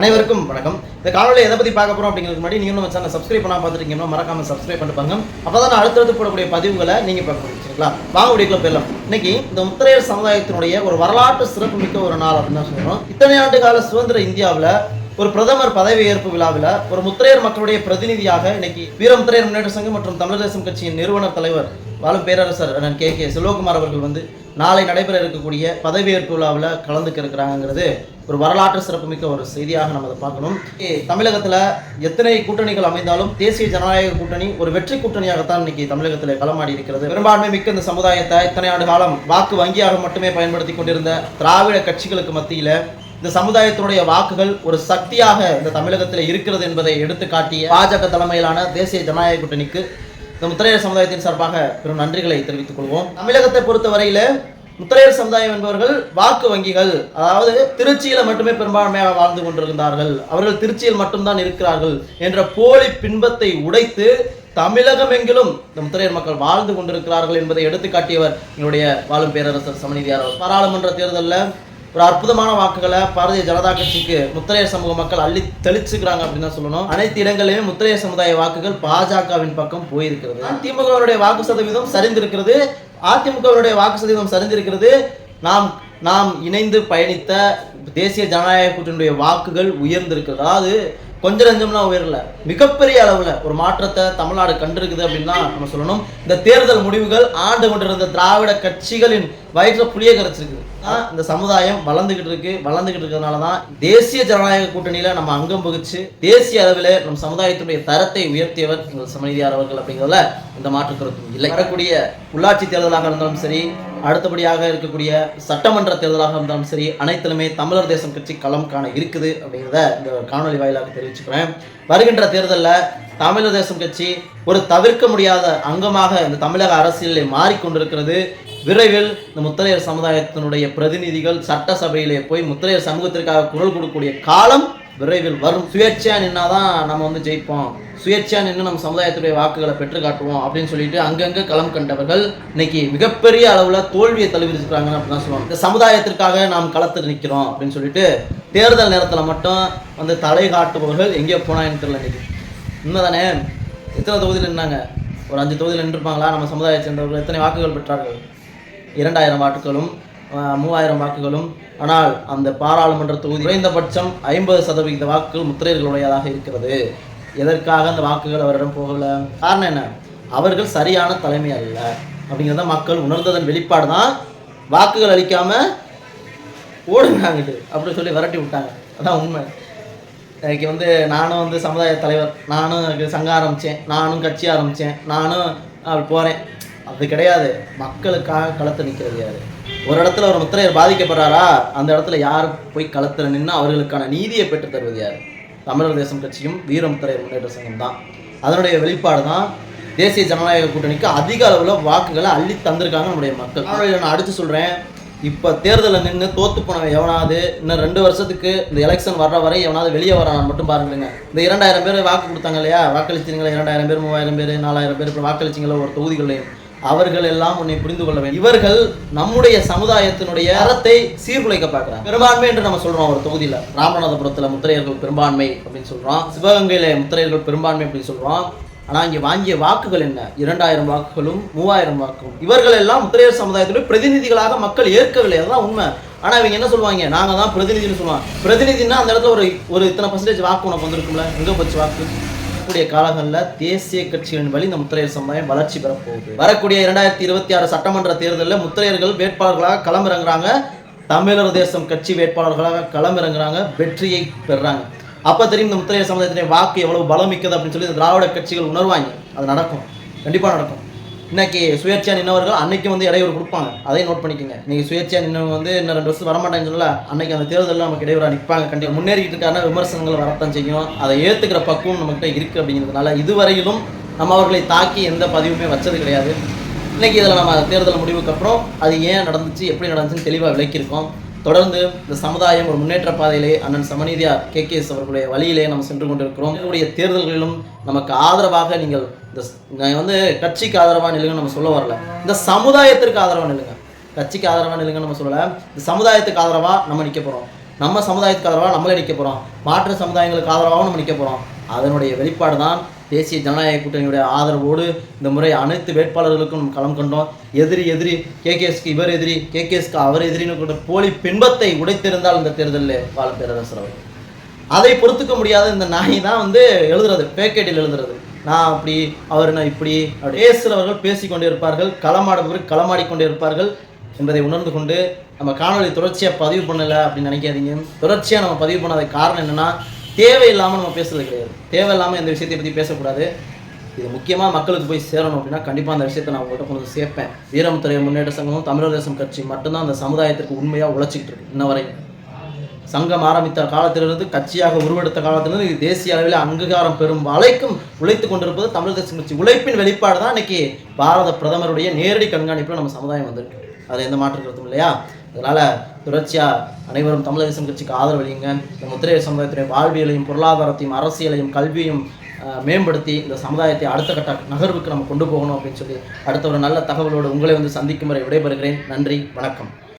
அனைவருக்கும் வணக்கம். இந்த காலையில் எதை பற்றி பார்க்க போகிறோம் அப்படிங்கிறது முன்னாடி நீங்களும் நம்ம சேனல் சப்ஸ்கிரைப் பண்ணால் பார்த்துருக்கீங்கன்னா மறக்காம சப்ஸ்கிரைப் பண்ணிப்பாங்க அப்போ தான் நான் அடுத்தடுத்து போடக்கூடிய பதிவுகளை நீங்கள் பார்க்க முடியும் சரிங்களா? வாங்க வீடியோக்குள்ள போயிடலாம். இன்னைக்கு இந்த முத்திரையர் சமுதாயத்தினுடைய ஒரு வரலாற்று சிறப்புமிக்க ஒரு நாள் அப்படின்னு தான் சொல்கிறோம் இத்தனை ஆண்டு கால சுதந்திர இந்தியாவில் ஒரு பிரதமர் பதவி ஏற்பு விழாவில் ஒரு முத்திரையர் மக்களுடைய பிரதிநிதியாக இன்னைக்கு வீர முத்திரையர் முன்னேற்ற சங்கம் மற்றும் தமிழரசம் கட்சியின் நிறுவனர் தலைவர் வாழும் பேரரசர் அண்ணன் கே கே செல்வகுமார் அவர்கள் வந்து நாளை நடைபெற இருக்கக்கூடிய பதவியேற்பு விழாவில் கலந்துக்க இருக்கிறாங்கிறது ஒரு வரலாற்று சிறப்புமிக்க ஒரு செய்தியாக நம்ம அதை பார்க்கணும். ஏ, எத்தனை கூட்டணிகள் அமைந்தாலும் தேசிய ஜனநாயக கூட்டணி ஒரு வெற்றி கூட்டணியாகத்தான் இன்னைக்கு தமிழகத்தில் களமாடி இருக்கிறது. பெரும்பான்மை மிக்க இந்த சமுதாயத்தை இத்தனை ஆண்டு காலம் வாக்கு வங்கியாக மட்டுமே பயன்படுத்தி கொண்டிருந்த திராவிட கட்சிகளுக்கு மத்தியில் இந்த சமுதாயத்தினுடைய வாக்குகள் ஒரு சக்தியாக இந்த தமிழகத்தில் இருக்கிறது என்பதை எடுத்துக்காட்டிய பாஜக தலைமையிலான தேசிய ஜனநாயக கூட்டணிக்கு இந்த முத்திரையர் சமுதாயத்தின் சார்பாக பெரும் நன்றிகளை தெரிவித்துக் கொள்வோம். தமிழகத்தை பொறுத்தவரையில முத்திரையர் சமுதாயம் என்பவர்கள் வாக்கு வங்கிகள் அதாவது திருச்சியில மட்டுமே பெரும்பான்மையாக வாழ்ந்து கொண்டிருந்தார்கள். அவர்கள் திருச்சியில் மட்டும்தான் இருக்கிறார்கள் என்ற போலி பின்பத்தை உடைத்து தமிழகம் எங்கிலும் இந்த முத்திரையர் மக்கள் வாழ்ந்து கொண்டிருக்கிறார்கள் என்பதை எடுத்துக்காட்டியவர் எங்களுடைய வாழும் பேரரசர் சமநிதியார் பாராளுமன்ற தேர்தலில் ஒரு அற்புதமான வாக்குகளை பாரதிய ஜனதா கட்சிக்கு முத்திரையர் சமூக மக்கள் அள்ளி தெளிச்சுக்கிறாங்க அப்படின்னு தான் சொல்லணும். அனைத்து இடங்களிலுமே முத்திரையர் சமுதாய வாக்குகள் பாஜகவின் பக்கம் போயிருக்கிறது. திமுகவினுடைய வாக்கு சதவீதம் சரிந்திருக்கிறது. அதிமுகவுடைய வாக்கு சதவீதம் சரிந்திருக்கிறது. நாம் நாம் இணைந்து பயணித்த தேசிய ஜனநாயக கூட்டணியுடைய வாக்குகள் உயர்ந்திருக்கிறது. அதாவது கொஞ்சம் நஞ்சம்லாம் உயரல. மிகப்பெரிய அளவில் ஒரு மாற்றத்தை தமிழ்நாடு கண்டிருக்குது அப்படின்னு தான் நம்ம சொல்லணும். இந்த தேர்தல் முடிவுகள் ஆண்டு கொண்டிருந்த திராவிட கட்சிகளின் வயிற்ற புளிய கரைச்சிருக்குது. இந்த சமுதாயம் வளர்ந்துகிட்டு இருக்கு. வளர்ந்துகிட்டு இருக்கிறதுனால தான் தேசிய ஜனநாயக கூட்டணியில நம்ம அங்கம் வகிச்சு தேசிய அளவில் நம் சமுதாயத்தினுடைய தரத்தை உயர்த்தியவர் எங்கள் சமநிதியார் அவர்கள் அப்படிங்கிறதுல இந்த மாற்று கருத்தும் இல்லை. வரக்கூடிய உள்ளாட்சி தேர்தலாக இருந்தாலும் சரி அடுத்தபடியாக இருக்கக்கூடிய சட்டமன்ற தேர்தலாக இருந்தாலும் சரி அனைத்திலுமே தமிழர் தேசம் கட்சி களம் காண இருக்குது அப்படிங்கிறத இந்த காணொலி வாயிலாக தெரிவிச்சுக்கிறேன். வருகின்ற தேர்தலில் தமிழர் தேசம் கட்சி ஒரு தவிர்க்க முடியாத அங்கமாக இந்த தமிழக அரசியலில் மாறிக்கொண்டிருக்கிறது. விரைவில் இந்த முத்தரையர் சமுதாயத்தினுடைய பிரதிநிதிகள் சட்டசபையிலே போய் முத்தரையர் சமூகத்திற்காக குரல் கொடுக்கக்கூடிய காலம் விரைவில் வரும். சுயேட்சையா நின்னாதான் நம்ம வந்து ஜெயிப்போம். சுயேட்சையா நின்று நம்ம சமுதாயத்துடைய வாக்குகளை பெற்று காட்டுவோம் அப்படின்னு சொல்லிட்டு அங்கங்க களம் கண்டவர்கள் இன்னைக்கு மிகப்பெரிய அளவுல தோல்வியை தழுவிருக்கிறாங்கன்னு அப்படின்னு சொல்லுவாங்க இந்த சமுதாயத்திற்காக நாம் களத்தில் நிற்கிறோம் அப்படின்னு சொல்லிட்டு தேர்தல் நேரத்துல மட்டும் வந்து தலை காட்டுபவர்கள் எங்கேயோ போனாங்கன்னு தெரியல இன்னைக்கு. உண்மைதானே? எத்தனை தொகுதியில் நின்னாங்க? ஒரு அஞ்சு தொகுதியில் நின்றுருப்பாங்களா? நம்ம சமுதாயத்தை சேர்ந்தவர்கள். எத்தனை வாக்குகள் பெற்றார்கள்? இரண்டாயிரம் வாக்குகளும் மூவாயிரம் வாக்குகளும். ஆனால் அந்த பாராளுமன்ற தொகுதி குறைந்தபட்சம் ஐம்பது சதவிகித வாக்குகள் முத்திரையர்களுடையதாக இருக்கிறது. எதற்காக அந்த வாக்குகள் அவரிடம் போகல? காரணம் என்ன? அவர்கள் சரியான தலைமை அல்ல. அப்படிங்கிறத மக்கள் உணர்ந்ததன் வெளிப்பாடு தான் வாக்குகள் அளிக்காம ஓடுங்கிறாங்கிட்டு அப்படின்னு சொல்லி விரட்டி விட்டாங்க. அதான் உண்மை. இன்னைக்கு வந்து நானும் வந்து சமுதாய தலைவர் நானும் சங்க சங்கம் ஆரம்பித்தேன் நானும் கட்சி ஆரம்பித்தேன் நானும் அப்படி போகிறேன் அது கிடையாது. மக்களுக்காக களத்தை நிற்கிறது யார்? ஒரு இடத்துல ஒரு முத்திரையர் பாதிக்கப்படுறாரா? அந்த இடத்துல யார் போய் களத்தில் நின்று அவர்களுக்கான நீதியை பெற்றுத் தருவது யார்? தமிழர் தேசம் கட்சியும் வீரமுத்திரையர் முன்னேற்ற சங்கம் தான். அதனுடைய வெளிப்பாடு தான் தேசிய ஜனநாயக கூட்டணிக்கு அதிக அளவில் வாக்குகளை அள்ளி தந்திருக்காங்க நம்முடைய மக்கள். நான் அடித்து சொல்கிறேன் இப்போ தேர்தலில் நின்று தோத்து போனவன் எவனாவது இன்னும் ரெண்டு வருஷத்துக்கு இந்த எலெக்ஷன் வர்ற வரை எவனாவது வெளியே வரான் மட்டும் பாருங்க இந்த இரண்டாயிரம் பேர் வாக்கு கொடுத்தாங்க இல்லையா? வாக்களிச்சிங்களா? இரண்டாயிரம் பேர் மூவாயிரம் பேர் நாலாயிரம் பேர் இப்போ வாக்களிச்சிங்களா? ஒரு தொகுதிகளையும் அவர்கள் எல்லாம் உன்னை புரிந்து கொள்ள வேண்டும். இவர்கள் நம்முடைய சமுதாயத்தினுடைய அறத்தை சீர்குலைக்க பார்க்கிறாங்க. பெரும்பான்மை என்று நம்ம சொல்றோம் ஒரு தொகுதியில். ராமநாதபுரத்தில் முத்திரையர்கள் பெரும்பான்மை அப்படின்னு சொல்றோம். சிவகங்கையில முத்திரையர்கள் பெரும்பான்மை அப்படின்னு சொல்றோம். ஆனா இங்க வாங்கிய வாக்குகள் என்ன? இரண்டாயிரம் வாக்குகளும் மூவாயிரம் வாக்குகளும் இவர்கள் எல்லாம் முத்திரையர் சமுதாயத்தினுடைய பிரதிநிதிகளாக மக்கள் ஏற்கவில்லை. அதுதான் உண்மை. ஆனா இவங்க என்ன சொல்லுவாங்க? நாங்க தான் பிரதிநிதின்னு சொல்லுவாங்க. பிரதிநிதினா அந்த இடத்துல ஒரு ஒரு இத்தனை பர்சன்டேஜ் வாக்கு உனக்கு வந்திருக்கும்ல? எங்க போச்சு வாக்கு? வரக்கூடிய காலங்களில் தேசிய கட்சிகளின் வழி இந்த முத்திரையர் சமுதாயம் வளர்ச்சி பெறப்போகுது. வரக்கூடிய இரண்டாயிரத்தி இருபத்தி ஆறு சட்டமன்ற தேர்தலில் முத்திரையர்கள் வேட்பாளர்களாக களமிறங்குறாங்க. தமிழர் தேசம் கட்சி வேட்பாளர்களாக களமிறங்குறாங்க. வெற்றியை பெறுறாங்க அப்போ தெரியும் இந்த முத்திரையர் சமுதாயத்தினுடைய வாக்கு எவ்வளவு பலம் மிக்கது அப்படின்னு சொல்லி இந்த திராவிட கட்சிகள் உணர்வாங்க. அது நடக்கும். கண்டிப்பாக நடக்கும். இன்னைக்கு சுயேட்சையா நின்றவர்கள் அன்னைக்கு வந்து இடையூறு கொடுப்பாங்க. அதையும் நோட் பண்ணிக்கோங்க. இன்னைக்கு சுயேட்சியா நின்னவங்க வந்து இன்னும் ரெண்டு வருஷம் வரமாட்டேன்னு சொல்ல அன்னைக்கு அந்த தேர்தலில் நமக்கு இடையூறா நிற்பாங்க கண்டிப்பாக முன்னேறிக்கிட்டு இருக்கான விமர்சனங்கள் வரத்தான் செய்யும். அதை ஏற்றுக்கிற பக்குவம் நம்மகிட்ட இருக்கு அப்படிங்கிறதுனால இதுவரையிலும் நம்ம அவர்களை தாக்கி எந்த பதிவுமே வச்சது கிடையாது. இன்னைக்கு இதில் நம்ம தேர்தல் முடிவுக்கு அப்புறம் அது ஏன் நடந்துச்சு எப்படி நடந்துச்சுன்னு தெளிவாக விளக்கியிருக்கோம். தொடர்ந்து இந்த சமுதாயம் ஒரு முன்னேற்ற பாதையிலே அண்ணன் சமநீதியார் கே கேஎஸ் அவர்களுடைய வழியிலே நம்ம சென்று கொண்டிருக்கிறோம். இதனுடைய தேர்தல்களிலும் நமக்கு ஆதரவாக நீங்கள் இந்த நான் வந்து கட்சிக்கு ஆதரவாக நிலுங்கன்னு நம்ம சொல்ல வரல. இந்த சமுதாயத்திற்கு ஆதரவாக நிலுங்க கட்சிக்கு ஆதரவாக நிலுங்கன்னு நம்ம சொல்லலை. இந்த சமுதாயத்துக்கு ஆதரவாக நம்ம நிற்க போகிறோம் நம்ம சமுதாயத்துக்கு ஆதரவாக நம்மளே நிற்க போகிறோம் மாற்று சமுதாயங்களுக்கு ஆதரவாகவும் நம்ம நிற்க போகிறோம் அதனுடைய வெளிப்பாடு தான் தேசிய ஜனநாயக கூட்டணியுடைய ஆதரவோடு இந்த முறை அனைத்து வேட்பாளர்களுக்கும் நம்ம களம் கண்டோம். எதிரி எதிரி கேகேஎஸ்க்கு இவர் எதிரி கேகேஎஸ்க்கு அவர் எதிரின்னு கூட போலி பின்பத்தை உடைத்திருந்தால் இந்த தேர்தலில் வாழும் பேரரசர் அவர்கள். அதை பொறுத்துக்க முடியாத இந்த நாய் தான் வந்து எழுதுறது பேக்கெட்டில் எழுதுறது. நான் அப்படி அவர் நான் இப்படி அப்படி. பேசுகிறவர்கள் பேசிக்கொண்டே இருப்பார்கள் களமாடுபவர் களமாடிக்கொண்டே இருப்பார்கள் என்பதை உணர்ந்து கொண்டு நம்ம காணொளி தொடர்ச்சியாக பதிவு பண்ணலை அப்படின்னு நினைக்காதீங்க. தொடர்ச்சியாக நம்ம பதிவு பண்ணாத காரணம் என்னென்னா தேவையில்லாமல் நம்ம பேசுறது கிடையாது. தேவையில்லாமல் இந்த விஷயத்தை பற்றி பேசக்கூடாது. இது முக்கியமாக மக்களுக்கு போய் சேரணும் அப்படின்னா கண்டிப்பாக அந்த விஷயத்தை நான் உங்கள்கிட்ட கொண்டு வந்து சேர்ப்பேன். வீரமுத்துறை முன்னேற்ற சங்கமும் தமிழர் தேசம் கட்சி மட்டும்தான் அந்த சமுதாயத்திற்கு உண்மையாக உழைச்சிக்கிட்டு இருக்கு இன்ன வரைக்கும். சங்கம் ஆரம்பித்த காலத்திலிருந்து கட்சியாக உருவெடுத்த காலத்திலிருந்து இது தேசிய அளவில் அங்கீகாரம் பெறும் வலைக்கும் உழைத்து கொண்டிருப்பது தமிழ் தேசிய கட்சி உழைப்பின் வெளிப்பாடு தான் இன்னைக்கு பாரத பிரதமருடைய நேரடி கண்காணிப்பில் நம்ம சமுதாயம் வந்திருக்கு அது எந்த மாற்று கருத்தும் இல்லையா? அதனால் தொடர்ச்சியாக அனைவரும் தமிழ் தேசம் கட்சிக்கு ஆதரவளியுங்க இந்த முத்திரையர் சமுதாயத்துடைய வாழ்வியலையும் பொருளாதாரத்தையும் அரசியலையும் கல்வியும் மேம்படுத்தி இந்த சமுதாயத்தை அடுத்த கட்ட நகர்வுக்கு நம்ம கொண்டு போகணும் அப்படின்னு சொல்லி அடுத்த ஒரு நல்ல தகவலோடு உங்களை வந்து சந்திக்கும் வரை விடைபெறுகிறேன். நன்றி வணக்கம்.